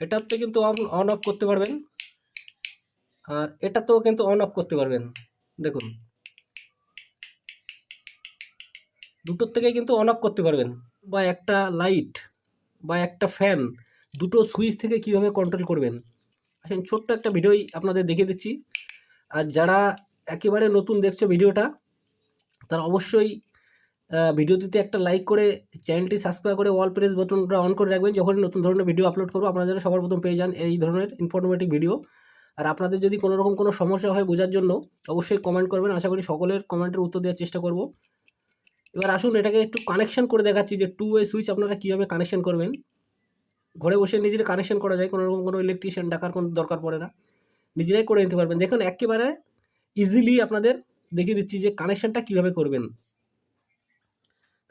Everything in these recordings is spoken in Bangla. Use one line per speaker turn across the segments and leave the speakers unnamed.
এটাতে কিন্তু অন অফ করতে পারবেন। আর এটাতেও কিন্তু অন অফ করতে পারবেন। দেখুন। দুটোর থেকে কিন্তু অন অফ করতে পারবেন। বা একটা লাইট বা একটা ফ্যান দুটো সুইচ থেকে কীভাবে কন্ট্রোল করবেন। আসেন, ছোট্ট একটা ভিডিওই আপনাদের দেখিয়ে দিচ্ছি। আর যারা একেবারে নতুন দেখছ ভিডিওটা তারা অবশ্যই ভিডিওটিতে একটা লাইক করে চ্যানেলটি সাবস্ক্রাইব করে অল প্রেস বাটনটা অন করে রাখবেন। যখন নতুন ধরনের ভিডিও আপলোড করব, আপনারা যেন সবার প্রথম পেয়ে যান এই ধরনের ইনফরমেটিভ ভিডিও আর আপনাদের যদি কোনো রকম কোনো সমস্যা হয় বোঝার জন্য, অবশ্যই কমেন্ট করবেন। আশা করি সকলের কমেন্টের উত্তর দেওয়ার চেষ্টা করব। এবার আসুন, এটাকে একটু কানেকশন করে দেখাচ্ছি যে টু ওয়ে সুইচ আপনারা কীভাবে কানেকশন করবেন। ঘরে বসে নিজের কানেকশন করা যায়, কোনো রকম কোনো ইলেকট্রিশিয়ান ডাকার কোনো দরকার পড়ে না। নিজেরাই করে নিতে পারবেন। দেখুন, একেবারে ইজিলি আপনাদের দেখিয়ে দিচ্ছি যে কানেকশানটা কীভাবে করবেন।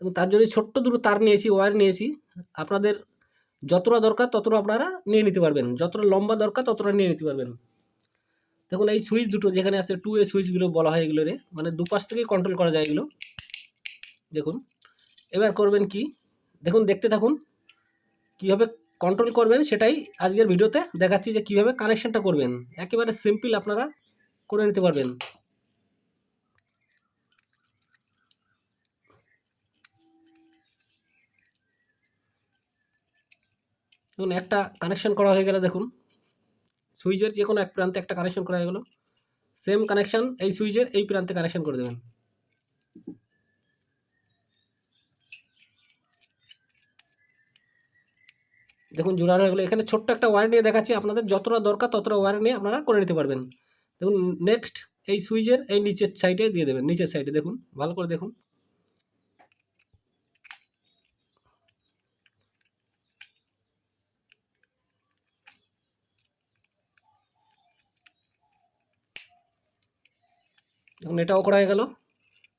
এবং তার জন্য ছোট্ট দুটো তার নিয়েছি, ওয়ার নিয়েছি। আপনাদের যতটা দরকার ততটা আপনারা নিয়ে নিতে পারবেন। যতটা লম্বা দরকার ততটা নিয়ে নিতে পারবেন। দেখুন, এই সুইচ দুটো যেখানে আছে টু এ সুইচগুলো বলা হয় এগুলোরে মানে দুপাশ থেকে কন্ট্রোল করা যায় এগুলো। দেখুন, এবার করবেন কি? দেখুন, দেখতে থাকুন। কীভাবে কন্ট্রোল করবেন সেটাই আজকের ভিডিওতে দেখাচ্ছি যে কীভাবে কানেকশানটা করবেন। একেবারে সিম্পল আপনারা করে নিতে পারবেন। দেখুন, একটা কানেকশন করা হয়ে গেলে, দেখুন। সুইচের যে কোনো এক প্রান্তে একটা কানেকশন করা হয়ে গেলো। সেম কানেকশন এই সুইচের এই প্রান্তে কানেকশন করে দেবেন। দেখুন, জোড়ানো হয়ে গেলো। এখানে ছোট্ট একটা ওয়্যার নিয়ে দেখাচ্ছি আপনাদের। যতটা দরকার ততটা ওয়্যার নিয়ে আপনারা করে নিতে পারবেন। দেখুন নেক্সট এই সুইচের এই নিচের সাইডে দিয়ে দেবেন। নিচের সাইডে দেখুন, ভালো করে দেখুন। দেখুন এটাও করা হয়ে গেল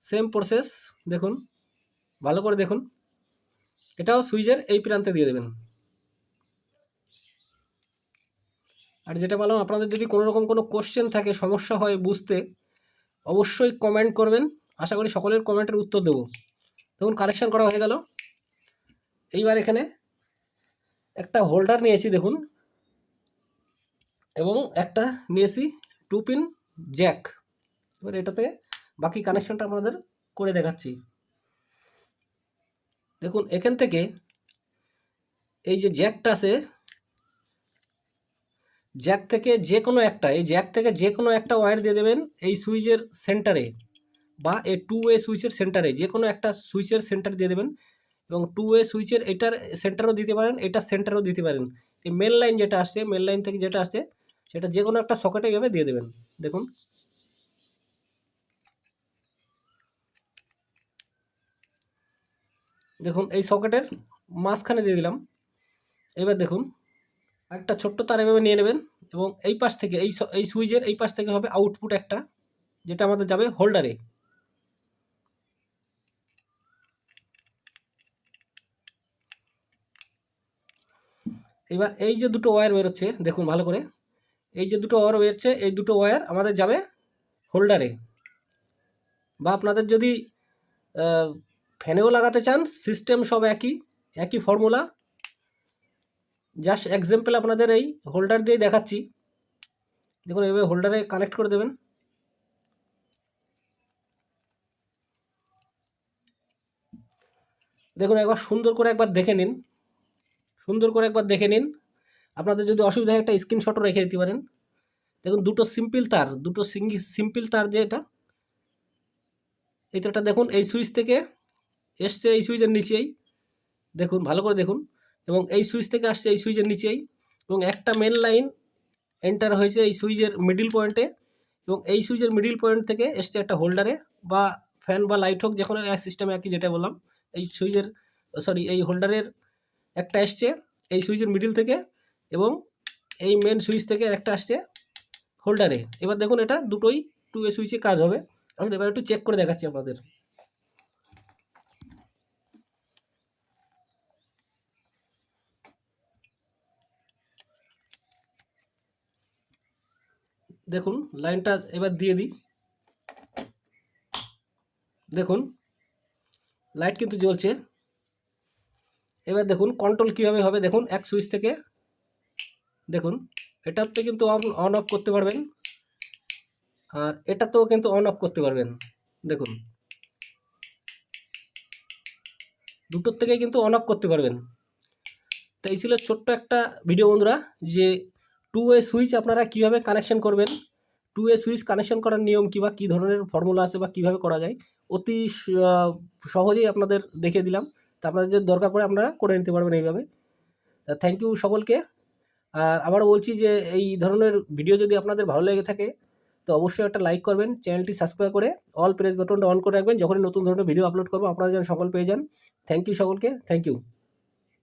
সেম প্রসেস দেখুন, ভালো করে দেখুন। এটাও সুইচের এই প্রান্তে দিয়ে দেবেন। আর যেটা বললাম, আপনাদের যদি কোনো রকম কোনো কোশ্চেন থাকে, সমস্যা হয় বুঝতে, অবশ্যই কমেন্ট করবেন। আশা করি সকলের কমেন্টের উত্তর দেবো। দেখুন কানেকশান করা হয়ে গেল। এইবার এখানে একটা হোল্ডার নিয়েছি, দেখুন। এবং একটা নিয়েছি টু পিন জ্যাক এবার এটাতে বাকি কানেকশনটা আপনাদের করে দেখাচ্ছি। দেখুন, এখান থেকে এই যে জ্যাকটা আছে জ্যাক থেকে যে কোনো একটা, এই জ্যাক থেকে যে কোনো একটা ওয়্যার দিয়ে দেবেন এই সুইচের সেন্টারে বা এই টু ওয়ে সুইচের সেন্টারে যে কোনো একটা সুইচের সেন্টার দিয়ে দেবেন এবং টু ওয়ে সুইচের এটার সেন্টারও দিতে পারেন এটার সেন্টারও দিতে পারেন। এই মেন লাইন যেটা আসছে মেন লাইন থেকে যেটা আসছে, সেটা যে কোনো একটা সকেটে এভাবে দিয়ে দেবেন। দেখুন দেখুন, এই সকেটের মাঝখানে দিয়ে দিলাম। এবার দেখুন, একটা ছোট্ট তার এভাবে নিয়ে নেবেন এবং এই পাশ থেকে, এই এই সুইচের এই পাশ থেকে হবে আউটপুট একটা, যেটা আমাদের যাবে হোল্ডারে এবার এই যে দুটো ওয়্যার বেরোচ্ছে, দেখুন ভালো করে, এই যে দুটো ওয়্যার বেরোচ্ছে, এই দুটো ওয়্যার আমাদের যাবে হোল্ডারে বা আপনাদের যদি ফ্যানেও লাগাতে চান সিস্টেম সব একই একই ফর্মুলা জাস্ট এক্সাম্পল আপনাদের এই হোল্ডার দিয়ে দেখাচ্ছি। দেখুন, এভাবে হোল্ডারে কানেক্ট করে দেবেন। দেখুন, একবার সুন্দর করে একবার দেখে নিন। সুন্দর করে একবার দেখে নিন। আপনাদের যদি অসুবিধা হয়, একটা স্ক্রিনশটও রেখে দিতে পারেন। দেখুন, দুটো সিম্পল তার, দুটো সিঙ্গি সিম্পল তার যে এটা, এই তারটা দেখুন, এই সুইচ থেকে এসছে এই সুইচের নিচেই। দেখুন, ভালো করে দেখুন। এবং এই সুইচ থেকে আসছে এই সুইচের নিচেই। এবং একটা মেন লাইন এন্টার হয়েছে এই সুইচের মিডিল পয়েন্টে এবং এই সুইচের মিডিল পয়েন্ট থেকে এসছে একটা হোল্ডারে বা ফ্যান বা লাইট হোক যে কোনো এক সিস্টেমে একই যেটা বললাম। এই সুইচের সরি এই হোল্ডারের একটা এসছে এই সুইচের মিডিল থেকে এবং এই মেন সুইচ থেকে একটা আসছে হোল্ডারে এবার দেখুন, এটা দুটোই টু এ সুইচে কাজ হবে। আমি এবার একটু চেক করে দেখাচ্ছি আপনাদের। দেখুন, লাইনটা এবার দিয়ে দিই। দেখুন, লাইট কিন্তু জ্বলছে। এবার দেখুন কন্ট্রোল কীভাবে হবে? দেখুন, এক সুইচ থেকে। দেখুন, এটাতে কিন্তু অন অফ করতে পারবেন। আর এটাতেও কিন্তু অন অফ করতে পারবেন। দেখুন, দুটোর থেকে কিন্তু অন অফ করতে পারবেন। তো এই ছিল ছোট্ট একটা ভিডিও বন্ধুরা, যে টু ওয়ে সুইচ আপনারা কীভাবে কানেকশন করবেন? টু ওয়ে সুইচ কানেকশন করার নিয়ম কী বা কী ধরনের ফর্মুলা আছে বা কীভাবে করা যায়? অতি সহজেই আপনাদের দেখিয়ে দিলাম। তা আপনাদের যদি দরকার পড়ে আপনারা করে নিতে পারবেন এইভাবে। থ্যাংক ইউ সকলকে। আর আবারও বলছি যে এই ধরনের ভিডিও যদি আপনাদের ভালো লেগে থাকে, তো অবশ্যই একটা লাইক করবেন, চ্যানেলটি সাবস্ক্রাইব করে অল প্রেস বাটনটা অন করে রাখবেন। যখনই নতুন ধরনের ভিডিও আপলোড করব, আপনারা যেন সকল পেয়ে যান। থ্যাংক ইউ সকলকে থ্যাংক ইউ